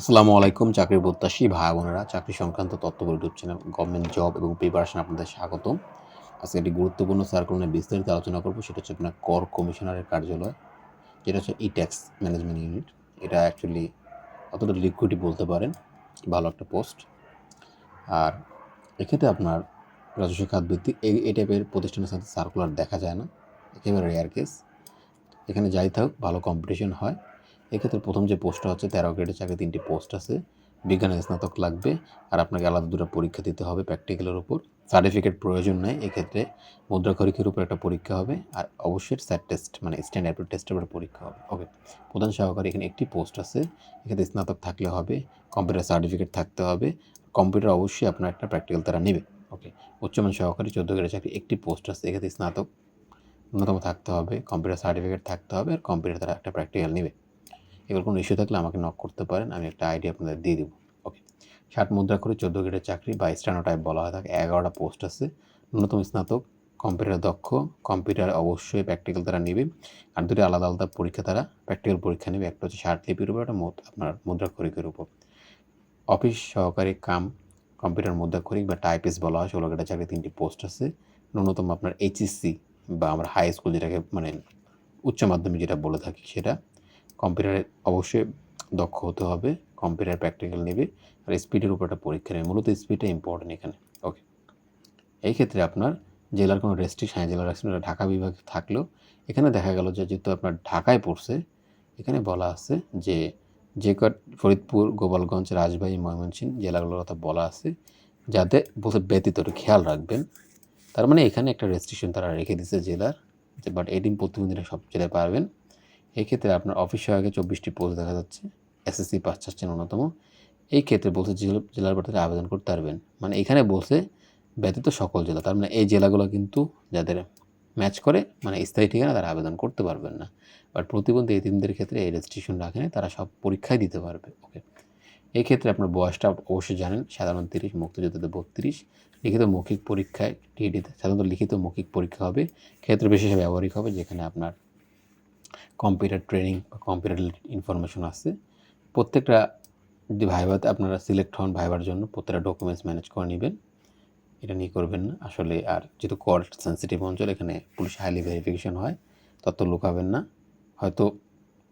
আসসালামু আলাইকুম চাকরির প্রত্যাশী ভাই বোনেরা, চাকরি সংক্রান্ত তথ্য ইউটিউব চ্যানেল গভর্নমেন্ট জব এবং প্রিপারেশন আপনাদের স্বাগতম। আজকে একটি গুরুত্বপূর্ণ সার্কুল নিয়ে বিস্তারিত আলোচনা করব, সেটা হচ্ছে আপনার কর কমিশনারের কার্যালয়, যেটা হচ্ছে ই ট্যাক্স ম্যানেজমেন্ট ইউনিট এটা অ্যাকচুয়ালি অতটা লিকুইডই বলতে পারেন, ভালো একটা পোস্ট আর এক্ষেত্রে আপনার রাজস্ব খাত ভিত্তিক এই এই টাইপের প্রতিষ্ঠানের সাথে সার্কুলার দেখা যায় না, একেবারে রেয়ার কেস এখানে যাই থাকুক, ভালো কম্পিটিশন হয়। এক্ষেত্রে প্রথম যে পোস্টটা হচ্ছে, তেরো গ্রেডের চাকরি তিনটি পোস্ট আছে। বিজ্ঞানের স্নাতক লাগবে আর আপনাকে আলাদা দুটো পরীক্ষা দিতে হবে প্র্যাকটিক্যালের উপর। সার্টিফিকেট প্রয়োজন নেই, এক্ষেত্রে মুদ্রা মুদ্রাক্ষরিকের উপর একটা পরীক্ষা হবে আর অবশ্যই স্যাট টেস্ট মানে স্ট্যান্ড অ্যাপ্রুভ টেস্টের উপর পরীক্ষা হবে। ওকে প্রধান সহকারী এখানে একটি পোস্ট আছে, এক্ষেত্রে স্নাতক থাকলে হবে কম্পিউটার সার্টিফিকেট থাকতে হবে কম্পিউটার অবশ্যই আপনার একটা প্র্যাকটিক্যাল তারা নেবে। ওকে উচ্চমান সহকারী চোদ্দ গ্রেডের চাকরি একটি পোস্ট আছে, এক্ষেত্রে স্নাতক ন্যূনতম থাকতে হবে কম্পিউটার সার্টিফিকেট থাকতে হবে আর কম্পিউটার তারা একটা প্র্যাকটিক্যাল নেবে। এগুলো কোনো ইস্যু থাকলে আমাকে নক করতে পারেন, আমি একটা আইডিয়া আপনাদের দিয়ে দেবো। ওকে ষাট মুদ্রা করে চোদ্দ গ্রেডের চাকরি বা স্ট্যানো টাইপ বলা হয় থাকে এগারোটা পোস্ট আছে। ন্যূনতম স্নাতক কম্পিউটার দক্ষ কম্পিউটার অবশ্যই প্র্যাকটিক্যাল তারা নেবে। আর দুটি আলাদা আলাদা পরীক্ষা তারা প্র্যাকটিক্যাল পরীক্ষা নেবে, একটা হচ্ছে ষাট লিপির উপর, একটা আপনার মুদ্রা খরিকের উপর। অফিস সহকারী কাম কম্পিউটার মুদ্রা খরিক বা টাইপিস্ট বলা হয়, ষোলো গ্রেডের চাকরি তিনটি পোস্ট আছে। ন্যূনতম আপনার এইচএসসি বা আমরা হাই স্কুল যেটাকে মানে উচ্চ মাধ্যমিক যেটা বলে থাকি সেটা। কম্পিউটারে অবশ্যই দক্ষ হতে হবে, কম্পিউটার প্র্যাকটিক্যাল নেবে, আর স্পিডের উপর একটা পরীক্ষা নেবে, মূলত স্পিডটা ইম্পর্টেন্ট এখানে ওকে এই ক্ষেত্রে আপনার জেলার কোনো রেস্ট্রিকশন জেলার রেস্ট্রিকশন ঢাকা বিভাগ থাকলেও, এখানে দেখা গেল যে যেহেতু আপনার ঢাকায় পড়ছে, এখানে বলা আছে যে যে কট ফরিদপুর, গোপালগঞ্জ, রাজবাড়ী, ময়মনসিংহ জেলাগুলোর কথা বলা আছে, যাতে বলতে ব্যতীত খেয়াল রাখবেন। তার মানে এখানে একটা রেস্ট্রিকশন তারা রেখে দিচ্ছে জেলার বাট এডিম প্রতিবন্ধীরা সব জেলায় পারবেন। এই ক্ষেত্রে আপনার অফিস সহায়কে চব্বিশটি পোস্ট দেখা যাচ্ছে এসএসসি পাঁচ চারটি ন্যূনতম এই ক্ষেত্রে বলছে জেলা জেলার প্রার্থীরা আবেদন করতে পারবেন। মানে এখানে বলছে ব্যতীত সকল জেলা। তার মানে এই জেলাগুলো কিন্তু যাদের ম্যাচ করে মানে স্থায়ী ঠিকানা, তারা আবেদন করতে পারবেন না। বাট প্রতিবন্ধী এই তিনদের ক্ষেত্রে এই রেজিস্ট্রেশন রাখেন তারা সব পরীক্ষায় দিতে পারবে। ওকে এই ক্ষেত্রে আপনার বয়সটা অবশ্যই জানেন, সাধারণ তিরিশ, মুক্তিযোদ্ধাদের বত্রিশ। লিখিত মৌখিক পরীক্ষায় টিডিতে সাধারণত লিখিত মৌখিক পরীক্ষা হবে। ক্ষেত্র বিশেষ ব্যবহারিক হবে, যেখানে আপনার কম্পিউটার ট্রেনিং বা কম্পিউটার রিলেটেড ইনফরমেশন আছে। প্রত্যেকটা যদি ভাইভাতে আপনারা সিলেক্ট হন ভাইবার জন্য, প্রত্যেকটা ডকুমেন্টস ম্যানেজ করে নেবেন। এটা নিয়ে করবেন না। আসলে আর যেহেতু কল সেন্সিটিভ অঞ্চল, এখানে পুলিশ হাইলি ভেরিফিকেশন হয়, তত লুকাবেন না। হয়তো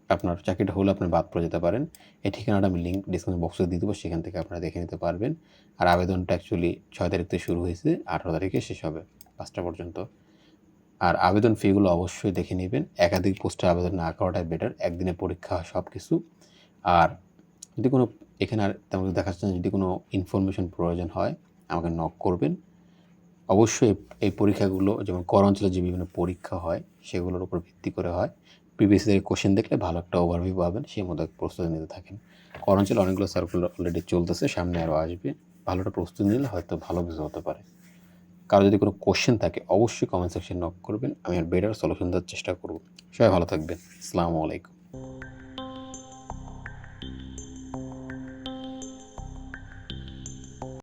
আপনার চাকরিটা হলে আপনি বাদ পড়ে যেতে পারেন। এই ঠিকানাটা আমি লিঙ্ক ডিসক্রিপশন বক্সে দিয়ে দেবো, সেখান থেকে আপনারা দেখে নিতে পারবেন। আর আবেদনটা অ্যাকচুয়ালি ছয় তারিখ থেকে শুরু হয়েছে, আঠারো তারিখে শেষ হবে, পাঁচটা পর্যন্ত। আর আবেদন ফিগুলো অবশ্যই দেখে নেবেন। একাধিক পোস্টে আবেদন না করাটাই বেটার একদিনে পরীক্ষা সব কিছু আর যদি কোনো, এখানে আর তেমন দেখাচ্ছে না যদি কোনো ইনফরমেশন প্রয়োজন হয়, আমাকে নক করবেন। অবশ্যই এই পরীক্ষাগুলো যেমন কর অঞ্চলে যে বিভিন্ন পরীক্ষা হয়, সেগুলোর উপর ভিত্তি করে হয়। প্রিভিয়াস ইয়ারের কোশ্চেন দেখলে ভালো একটা ওভারভিউ পাবেন, সেই মতো প্রস্তুতি নিতে থাকেন। কর অঞ্চলে অনেকগুলো সার্কুলার অলরেডি চলতেছে, সামনে আরও আসবে। ভালো একটা প্রস্তুতি নিলে হয়তো ভালো কিছু হতে পারে। কারও যদি কোনো কোশ্চেন থাকে, অবশ্যই কমেন্ট সেকশন নক করবেন, আমি আর বেটার সলিউশন দেওয়ার চেষ্টা করব। সবাই ভালো থাকবেন। আসসালামু আলাইকুম।